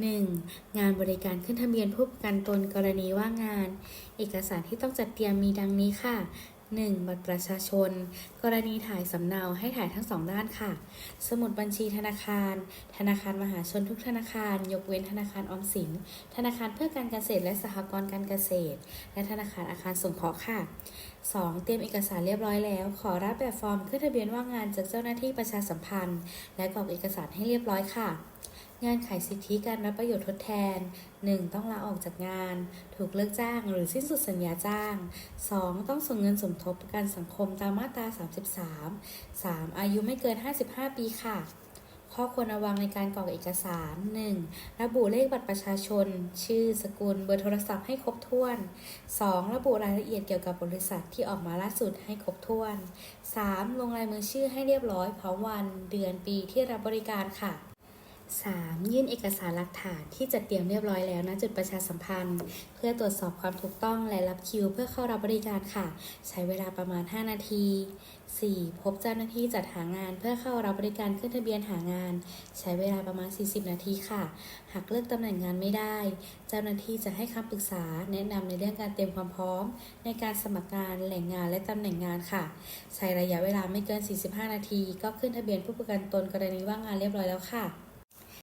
1. งานบริการขึ้นทะเบียนผู้ประกันตนกรณีว่างงาน เอกสารที่ต้องจัดเตรียมมีดังนี้ค่ะ 1. บัตรประชาชน กรณีถ่ายสำเนาให้ถ่ายทั้งสองด้านค่ะ สมุดบัญชีธนาคาร ธนาคารมหาชนทุกธนาคาร ยกเว้นธนาคารออมสิน ธนาคารเพื่อการเกษตรและสหกรณ์การเกษตร และธนาคารอาคารสงเคราะห์ค่ะ 2. เตรียมเอกสารเรียบร้อยแล้ว ขอรับแบบฟอร์มขึ้นทะเบียนว่างงานจากเจ้าหน้าที่ประชาสัมพันธ์ และกรอกเอกสารให้เรียบร้อยค่ะ งานขายสิทธิการรับประโยชน์ทดแทน 1. ต้องลาออกจากงาน ถูกเลิกจ้างหรือสิ้นสุดสัญญาจ้าง 2. ต้องส่งเงินสมทบประกันสังคมตามมาตรา 33 3. อายุไม่เกิน 55 ปีค่ะ ข้อควรระวังในการกรอกเอกสาร 1. ระบุเลขบัตรประชาชน ชื่อ สกุล เบอร์โทรศัพท์ให้ครบถ้วน 2. ระบุรายละเอียดเกี่ยวกับบริษัทที่ออกมาล่าสุดให้ครบถ้วน 3. ลงลายมือชื่อให้เรียบร้อยพร้อมวัน เดือนปีที่รับบริการค่ะ 3. ยื่นเอกสารหลักฐานที่จัดเตรียมเรียบร้อยแล้วณจุดประชาสัมพันธ์ เพื่อตรวจสอบความถูกต้องและรับคิวเพื่อเข้ารับบริการค่ะ ใช้เวลาประมาณ 5 นาที 4. พบเจ้าหน้าที่จัดหางานเพื่อเข้ารับบริการขึ้นทะเบียนหางาน ใช้เวลาประมาณ 40 นาทีค่ะ หากเลือกตำแหน่งงานไม่ได้ เจ้าหน้าที่จะให้คำปรึกษา แนะนำในเรื่องการเตรียมความพร้อม ในการสมัครงานแหล่งงานและตำแหน่งงานค่ะ ใช้ระยะเวลาไม่เกิน 45 นาที ก็ขึ้นทะเบียนผู้ประกันตนกรณีว่างงานเรียบร้อยแล้วค่ะ